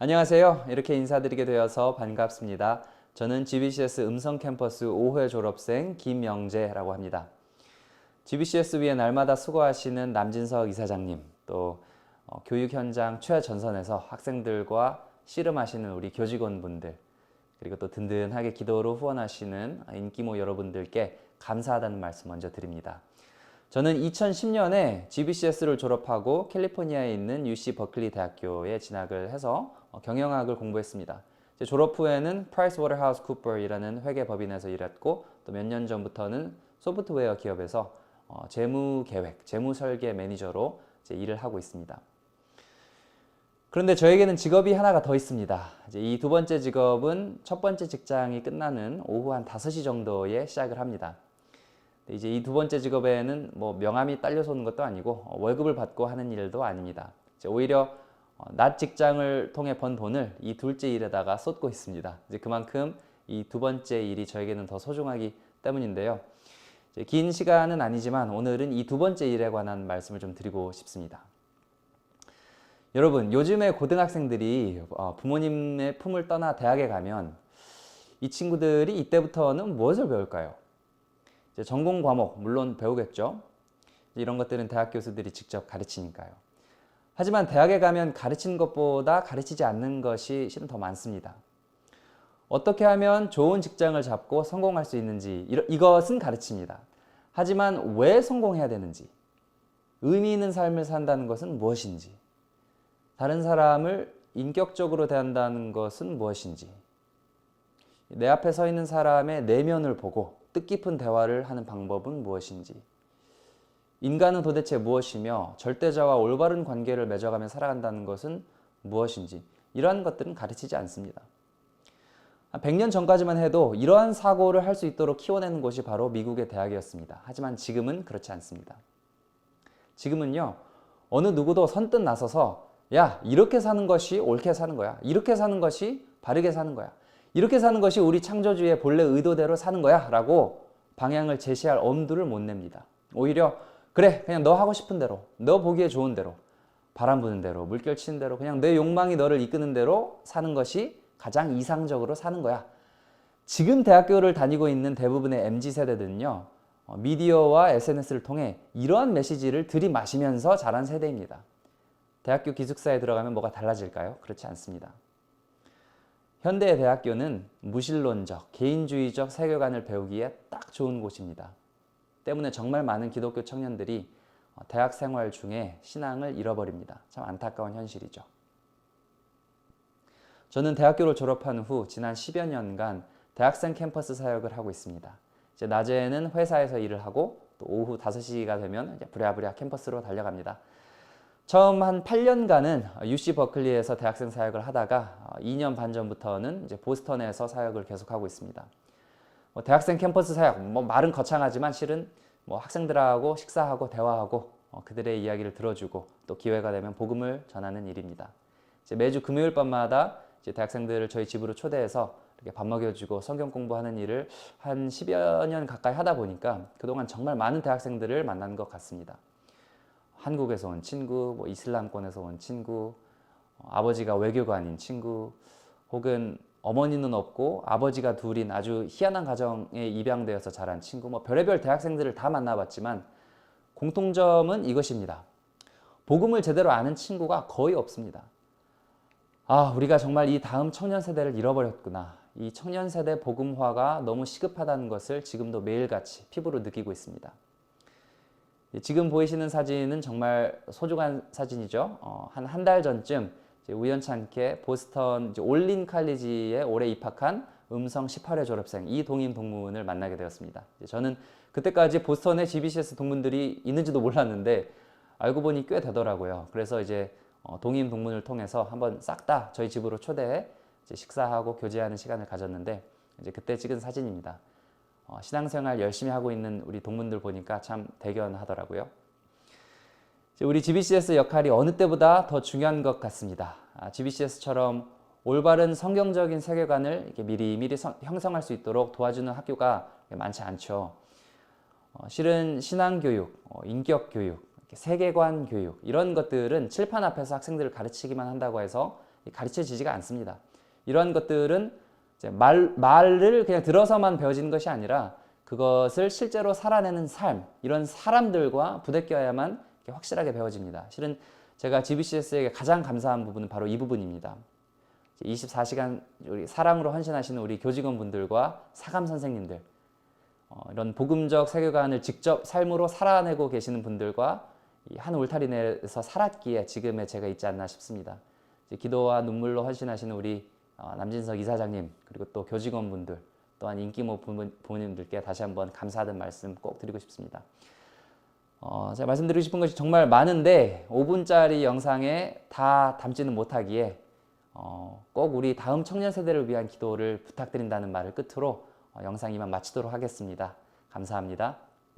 안녕하세요. 이렇게 인사드리게 되어서 반갑습니다. 저는 GBCS 음성 캠퍼스 5회 졸업생 김영재라고 합니다. GBCS 위에 날마다 수고하시는 남진석 이사장님, 또 어, 교육 현장 최전선에서 학생들과 씨름하시는 우리 교직원분들, 그리고 또 든든하게 기도로 후원하시는 인기모 여러분들께 감사하다는 말씀 먼저 드립니다. 저는 2010년에 GBCS를 졸업하고 캘리포니아에 있는 UC 버클리 대학교에 진학을 해서 어, 경영학을 공부했습니다. 졸업 후에는 프라이스 워터하우스 쿠퍼이라는 회계 법인에서 일했고 또 몇 년 전부터는 소프트웨어 기업에서 어, 재무 계획, 재무 설계 매니저로 일을 하고 있습니다. 그런데 저에게는 직업이 하나가 더 있습니다. 이 두 번째 직업은 첫 번째 직장이 끝나는 오후 한 5시 정도에 시작을 합니다. 이제 이 두 번째 직업에는 뭐 명함이 딸려서 오는 것도 아니고 어, 월급을 받고 하는 일도 아닙니다. 오히려 어, 낮 직장을 통해 번 돈을 이 둘째 일에다가 쏟고 있습니다. 이제 그만큼 이 두 번째 일이 저에게는 더 소중하기 때문인데요. 긴 시간은 아니지만 오늘은 이 두 번째 일에 관한 말씀을 좀 드리고 싶습니다. 여러분, 요즘에 고등학생들이 어, 부모님의 품을 떠나 대학에 가면 이 친구들이 이때부터는 무엇을 배울까요? 전공 과목 물론 배우겠죠. 이런 것들은 대학 교수들이 직접 가르치니까요. 하지만 대학에 가면 가르치는 것보다 가르치지 않는 것이 실은 더 많습니다. 어떻게 하면 좋은 직장을 잡고 성공할 수 있는지 이것은 가르칩니다. 하지만 왜 성공해야 되는지, 의미 있는 삶을 산다는 것은 무엇인지, 다른 사람을 인격적으로 대한다는 것은 무엇인지, 내 앞에 서 있는 사람의 내면을 보고 뜻깊은 대화를 하는 방법은 무엇인지, 인간은 도대체 무엇이며 절대자와 올바른 관계를 맺어가며 살아간다는 것은 무엇인지, 이러한 것들은 가르치지 않습니다. 한 100년 전까지만 해도 이러한 사고를 할 수 있도록 키워내는 곳이 바로 미국의 대학이었습니다. 하지만 지금은 그렇지 않습니다. 지금은요, 어느 누구도 선뜻 나서서 야, 이렇게 사는 것이 옳게 사는 거야. 이렇게 사는 것이 바르게 사는 거야. 이렇게 사는 것이 우리 창조주의 본래 의도대로 사는 거야. 라고 방향을 제시할 엄두를 못 냅니다. 오히려 그래, 그냥 너 하고 싶은 대로, 너 보기에 좋은 대로, 바람 부는 대로, 물결 치는 대로, 그냥 내 욕망이 너를 이끄는 대로 사는 것이 가장 이상적으로 사는 거야. 지금 대학교를 다니고 있는 대부분의 MZ 세대들은요, 어, 미디어와 SNS를 통해 이러한 메시지를 들이마시면서 자란 세대입니다. 대학교 기숙사에 들어가면 뭐가 달라질까요? 그렇지 않습니다. 현대의 대학교는 무신론적, 개인주의적 세계관을 배우기에 딱 좋은 곳입니다. 때문에 정말 많은 기독교 청년들이 어, 대학 생활 중에 신앙을 잃어버립니다. 참 안타까운 현실이죠. 저는 대학교를 졸업한 후 지난 10여 년간 대학생 캠퍼스 사역을 하고 있습니다. 이제 낮에는 회사에서 일을 하고 또 오후 5시가 되면 부랴부랴 캠퍼스로 달려갑니다. 처음 한 8년간은 UC 버클리에서 대학생 사역을 하다가 2년 반 전부터는 이제 보스턴에서 사역을 계속하고 있습니다. 뭐 대학생 캠퍼스 사역, 뭐 말은 거창하지만 실은 뭐 학생들하고 식사하고 대화하고 어, 그들의 이야기를 들어주고 또 기회가 되면 복음을 전하는 일입니다. 이제 매주 금요일 밤마다 이제 대학생들을 저희 집으로 초대해서 이렇게 밥 먹여주고 성경 공부하는 일을 한 10여 년 가까이 하다 보니까 그동안 정말 많은 대학생들을 만난 것 같습니다. 한국에서 온 친구, 뭐 이슬람권에서 온 친구, 어, 아버지가 외교관인 친구, 혹은 어머니는 없고 아버지가 둘인 아주 희한한 가정에 입양되어서 자란 친구, 뭐 별의별 대학생들을 다 만나봤지만 공통점은 이것입니다. 복음을 제대로 아는 친구가 거의 없습니다. 아, 우리가 정말 이 다음 청년 세대를 잃어버렸구나. 이 청년 세대 복음화가 너무 시급하다는 것을 지금도 매일같이 피부로 느끼고 있습니다. 예, 지금 보이시는 사진은 정말 소중한 사진이죠. 어, 한한 달 전쯤 우연찮게 보스턴 올린 칼리지에 올해 입학한 음성 18회 졸업생 이 동인 동문을 만나게 되었습니다. 저는 그때까지 보스턴에 GBCS 동문들이 있는지도 몰랐는데 알고 보니 꽤 되더라고요. 그래서 이제 어, 동임 동문을 통해서 한번 싹 다 저희 집으로 초대해 식사하고 교제하는 시간을 가졌는데 이제 그때 찍은 사진입니다. 어, 신앙생활 열심히 하고 있는 우리 동문들 보니까 참 대견하더라고요. 우리 GBCS 역할이 어느 때보다 더 중요한 것 같습니다. 아, GBCS처럼 올바른 성경적인 세계관을 이렇게 미리 미리 성- 형성할 수 있도록 도와주는 학교가 많지 않죠. 어, 실은 신앙교육, 어, 인격교육, 세계관 교육 이런 것들은 칠판 앞에서 학생들을 가르치기만 한다고 해서 가르쳐지지가 않습니다. 이러한 것들은 말, 말을 그냥 들어서만 배워지는 것이 아니라 그것을 실제로 살아내는 삶, 이런 사람들과 부대껴야만 확실하게 배워집니다. 실은 제가 GBCS에게 가장 감사한 부분은 바로 이 부분입니다. 24시간 우리 사랑으로 헌신하시는 우리 교직원분들과 사감 선생님들, 어, 이런 복음적 세계관을 직접 삶으로 살아내고 계시는 분들과 이한 울타리 내에서 살았기에 지금의 제가 있지 않나 싶습니다. 기도와 눈물로 헌신하시는 우리 어, 남진석 이사장님 그리고 또 교직원분들 또한 인기 모 부모- 부모님들께 다시 한번 감사하다는 말씀 꼭 드리고 싶습니다. 어, 제가 말씀드리고 싶은 것이 정말 많은데 5분짜리 영상에 다 담지는 못하기에 어, 꼭 우리 다음 청년 세대를 위한 기도를 부탁드린다는 말을 끝으로 어, 영상 이만 마치도록 하겠습니다. 감사합니다.